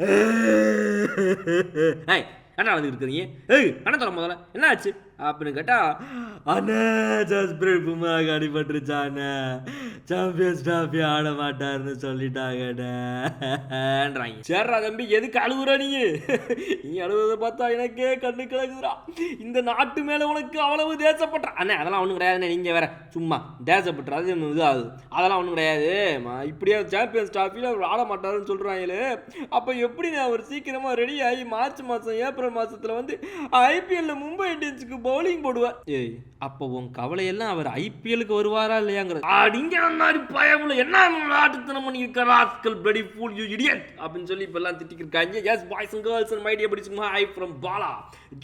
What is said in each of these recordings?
ஏய் என்ன நடந்துக்கிட்டு இருக்கிறீங்க. ஏய் என்ன தர முதல்ல. என்ன ஆச்சு? அப்படின்னு கேட்டா அண்ணே ஜஸ்பிரீத் பும்ராக்கு அடிபட்டுருச்சாண்ணே சாம்பியன்ஸ் டிராஃபி ஆட மாட்டாருன்னு சொல்லிட்டாங்கண்ணான்றாங்க சேர்றா தம்பி எதுக்கு அழுகுற நீ? நீ அழுகுறத பார்த்தா எனக்கே கண்ணு கிழக்குதுரா இந்த நாட்டு மேலே உனக்கு அவ்வளவு தேசப்பட்டா அண்ணே அதெல்லாம் ஒன்றும் கிடையாதுண்ணே நீங்க வேற. சும்மா தேசப்பட்டு அது ஒன்றும் இதாகுது அதெல்லாம் ஒன்றும் கிடையாது. இப்படியே சாம்பியன்ஸ் டிராஃபியில் அவர் ஆட மாட்டாருன்னு சொல்கிறாங்களே அப்போ எப்படி அவர் சீக்கிரமாக ரெடி ஆகி மார்ச் மாதம் ஏப்ரல் மாதத்தில் வந்து ஐபிஎல்லில் மும்பை இந்தியன்ஸுக்கு பவுலிங் போடுவார் ஏய் அப்போ உன் கவலையெல்லாம் அவர் ஐபிஎலுக்கு வருவாரா இல்லையாங்கிறது. அடிங்க மாதிரி பயமுள்ள என்ன ஆட்டுத்தனம் பண்ணியிருக்கார் rascal bloody fool you idiot அப்படின்னு சொல்லி இப்பெல்லாம் திட்டிருக்காங்க yes boys and girls and my dear dear பிடிச்சுமா I from Bala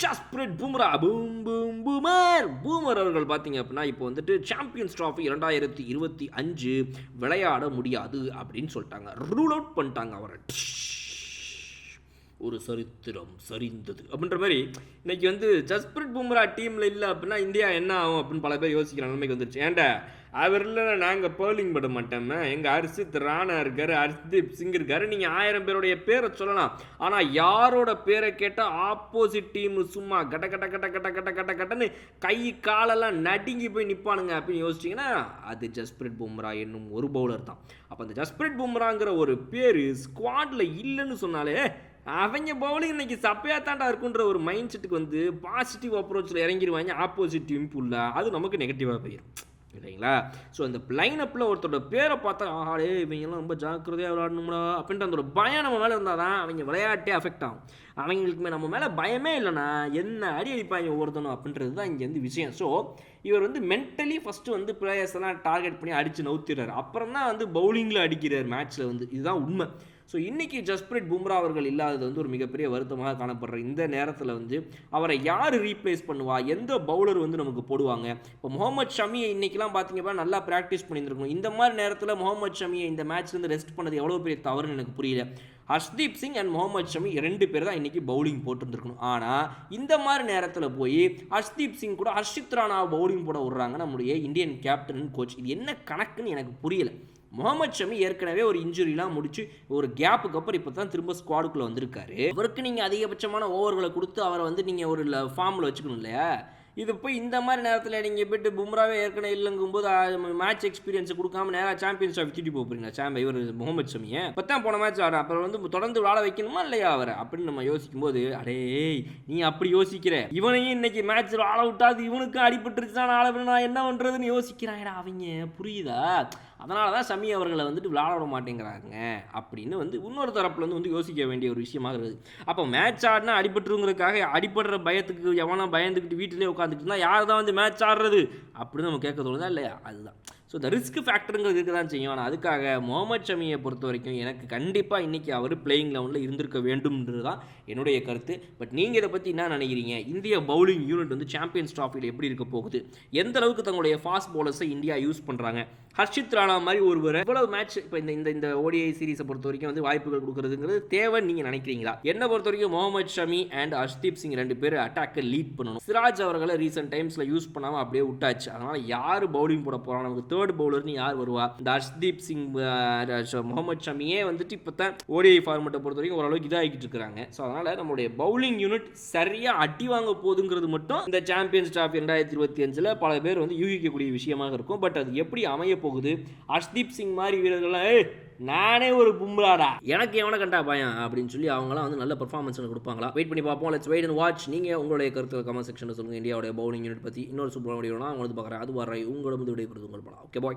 Jasprit Bumrah boom boom boomer boomer அவர்கள் பார்த்தீங்க அப்படின்னா இப்போ வந்துட்டு சாம்பியன்ஸ் ட்ராஃபி இரண்டாயிரத்தி இருபத்தி அஞ்சு விளையாட முடியாது அப்படின்னு சொல்லிட்டாங்க. ரூல் அவுட் பண்ணிட்டாங்க அவரை. ஒரு சரித்திரம் சரிந்தது. அப்படின்ற மாதிரி இன்னைக்கு வந்து ஜஸ்பிரிட் பும்ரா டீமில் இல்லை அப்படின்னா இந்தியா என்ன ஆகும் அப்படின்னு பல பேர் யோசிக்கிற நிலைமைக்கு வந்துருச்சு. ஏன்டா? அவர் இல்லைன்னா நாங்கள் பேர்லிங் பட மாட்டோமே. எங்கள் ஹர்ஷித் ராணா இருக்கார் ஹர்ஷ்தீப் சிங் இருக்காரு. நீங்கள் ஆயிரம் பேருடைய பேரை சொல்லலாம். ஆனால் யாரோட பேரை கேட்டால் ஆப்போசிட் டீம் சும்மா கட்ட கட்ட கட்ட கட்ட கட்ட கட்ட கட்டன்னு கை காலெல்லாம் நடுங்கி போய் நிற்பானுங்க அப்படின்னு யோசிச்சிங்கன்னா அது ஜஸ்பிரிட் பும்ரா என்னும் ஒரு பவுலர் தான். அப்போ அந்த ஜஸ்பிரிட் பும்ராங்கிற ஒரு பேர் ஸ்குவாடில் இல்லைன்னு சொன்னாலே அவங்க பவுலிங் இன்னைக்கு சப்பையா தாண்டா இருக்குன்ற ஒரு மைண்ட் செட்டுக்கு வந்து பாசிட்டிவ் அப்ரோச்சில் இறங்கிடுவாங்க ஆப்போசிட் டீம் அது நமக்கு நெகட்டிவாக போயிடும் இல்லைங்களா? ஸோ அந்த லைனப்பில் ஒருத்தரோட பேரை பார்த்தா ஆஹாடே இவங்கெல்லாம் ரொம்ப ஜாக்கிரதையாக விளையாடணும்டா அப்படின்ற அந்த ஒரு பயம் நம்ம மேலே இருந்தால் தான் அவங்க விளையாட்டே அஃபெக்ட் ஆகும். அவங்களுக்குமே நம்ம மேலே பயமே இல்லைனா என்ன அடி அடிப்பாங்க ஒவ்வொருத்தனும் அப்படின்றது தான் இங்கே வந்து விஷயம். ஸோ இவர் வந்து மென்டலி ஃபஸ்ட்டு வந்து பிளேயர்ஸ் எல்லாம் டார்கெட் பண்ணி அடித்து நவுத்திடுறாரு. அப்புறம் தான் வந்து பவுலிங்கில் அடிக்கிறார் மேட்ச்சில் வந்து. இதுதான் உண்மை. ஸோ இன்றைக்கி ஜஸ்பிரிட் பும்ரா அவர்கள் இல்லாதது வந்து ஒரு மிகப்பெரிய வருத்தமாக காணப்படுற இந்த நேரத்தில் வந்து அவரை யார் ரீப்ளேஸ் பண்ணுவா? எந்த பவுலர் வந்து நமக்கு போடுவாங்க? இப்போ முகமது ஷமியை இன்றைக்கெலாம் பார்த்தீங்கன்னா நல்லா ப்ராக்டிஸ் பண்ணியிருந்திருக்கணும். இந்த மாதிரி நேரத்தில் முகமது ஷமியை இந்த மேட்ச்லேருந்து ரெஸ்ட் பண்ணது எவ்வளோ பெரிய தவறுன்னு எனக்கு புரியல. ஹர்ஷ்தீப் சிங் அண்ட் முகமது ஷமி ரெண்டு பேர் தான் இன்றைக்கி பவுலிங் போட்டுருந்துருக்கணும். ஆனால் இந்த மாதிரி நேரத்தில் போய் ஹர்ஷ்தீப் சிங் கூட ஹர்ஷித் ராணா பவுலிங் போட விடுறாங்க நம்முடைய இந்தியன் கேப்டன் கோச் இது என்ன கணக்குன்னு எனக்கு புரியலை. முகமது ஷமி ஏற்கனவே ஒரு இன்ஜுரிலாம் முடிச்சு ஒரு கேப்புக்கு அப்புறம் இப்போ தான் திரும்ப ஸ்குவாடுக்குள்ளே வந்திருக்காரு. அவருக்கு நீங்கள் அதிகபட்சமான ஓவர்களை கொடுத்து அவரை வந்து நீங்கள் ஒரு ஃபார்மில் வச்சுக்கணும் இல்லையா? இது போய் இந்த மாதிரி நேரத்தில் நீங்கள் போயிட்டு பும்ராவே ஏற்கனவே இல்லைங்கும்போது மேட்ச் எக்ஸ்பீரியன்ஸ் கொடுக்காம நேராக சாம்பியன்ஸ் ஆஃப் தூட்டி போகிறீங்களா சாம்பை இவர் முகமது சமியை இப்போ தான் போன மேட்ச் ஆடுற அப்புறம் வந்து தொடர்ந்து விளாட வைக்கணுமா இல்லையா அவரை? அப்படின்னு நம்ம யோசிக்கும் போது அடே நீ அப்படி யோசிக்கிற. இவனையும் இன்னைக்கு மேட்ச் ஆள விட்டாது இவனுக்கும் அடிபட்டுருச்சு நான் ஆள நான் என்ன பண்ணுறதுன்னு யோசிக்கிறாங்கடா அவங்க. புரியுதா? அதனால தான் சமி அவர்களை வந்துட்டு விளாட விட மாட்டேங்கிறாங்க அப்படின்னு வந்து இன்னொரு தரப்புலேருந்து வந்து யோசிக்க வேண்டிய ஒரு விஷயமாக இருக்குது. அப்போ மேட்ச் ஆடினா அடிபட்டுருங்கிறதுக்காக அடிபடுற பயத்துக்கு எவனா பயந்துக்கிட்டு வீட்டிலே உட்காந்துக்கிட்டு இருந்தால் யார் தான் வந்து மேட்ச் ஆடுறது? அப்படின்னு நம்ம கேட்க தோணுதா இல்லையா? அதுதான். ஸோ இந்த ரிஸ்க் ஃபேக்டருங்கிறது இருக்க தான் செய்யும். ஆனால் அதுக்காக முகமது ஷமியை பொறுத்த வரைக்கும் எனக்கு கண்டிப்பாக இன்றைக்கி அவர் பிளேயிங் லெவனில் இருந்திருக்க வேண்டும்ன்றது தான் என்னுடைய கருத்து. பட் நீங்கள் இதை பற்றி என்ன நினைக்கிறீங்க? இந்திய பவுலிங் யூனிட் வந்து சாம்பியன்ஸ் ட்ராஃபியில் எப்படி இருக்க போகுது? எந்த அளவுக்கு தங்களுடைய ஃபாஸ்ட் பவுலர்ஸை இந்தியா யூஸ் பண்ணுறாங்க ஹர்ஷித் ராணா மாதிரி ஒருவர் இவ்வளவு மேட்ச் இப்போ இந்த இந்த இந்த ஓடிஐ சீரிஸை பொறுத்த வரைக்கும் வந்து வாய்ப்புகள் கொடுக்குறதுங்கிறது தேவைன்னு நீங்கள் நினைக்கிறீங்களா? என்னை பொறுத்த வரைக்கும் முகமது ஷமி அண்ட் ஹர்ஷ்தீப் சிங் ரெண்டு பேர் அட்டாக்கை லீட் பண்ணணும். சிராஜ் அவர்களை ரீசெண்ட் டைம்ஸில் யூஸ் பண்ணாமல் அப்படியே விட்டாச்சு. அதனால் யார் பவுலிங் போட போகிறாங்க நமக்கு தேர்ட் பவுலர்னு யார் வருவா? இந்த ஹர்ஷ்தீப் சிங் முகமது ஷமியே வந்துட்டு இப்போ தான் ஓடிஐ ஃபார்மெட்டை பொறுத்த வரைக்கும் ஓரளவுக்கு இதாகிட்டு இருக்காங்க. ஸோ அதனால் நம்மளுடைய பவுலிங் யூனிட் சரியாக அடி வாங்க போகுதுங்கிறது மட்டும் இந்த சாம்பியன்ஸ் டிராஃபி ரெண்டாயிரத்தி இருபத்தி அஞ்சில் பல பேர் வந்து யூகிக்கக்கூடிய விஷயமாக இருக்கும். பட் அது எப்படி அமைய போகுது? ஹர்ஷ்தீப் சிங் மாதிரி வீரர்கள்லாம் ஏ நானே ஒரு பும்ராடா எனக்கு எவனை கண்டா பயம் அப்படின்னு சொல்லி அவங்களாம் வந்து நல்ல பர்ஃபார்மன்ஸ் கொடுப்பாங்களா? வெயிட் பண்ணி பார்ப்போம். லெட்ஸ் வெயிட் அண்ட் வாட்ச் நீங்கள் உங்களுடைய கருத்து கமெண்ட் செக்ஷனில் சொல்லுங்கள் இந்தியாவுடைய பவுலிங் யூனிட் பற்றி இன்னொரு சூப்பரான வீடியோனா அவங்க வந்து பார்க்குறேன். அது வர உங்களோட வந்து விடைபெறுது உங்கள் படம் ஓகே பாய்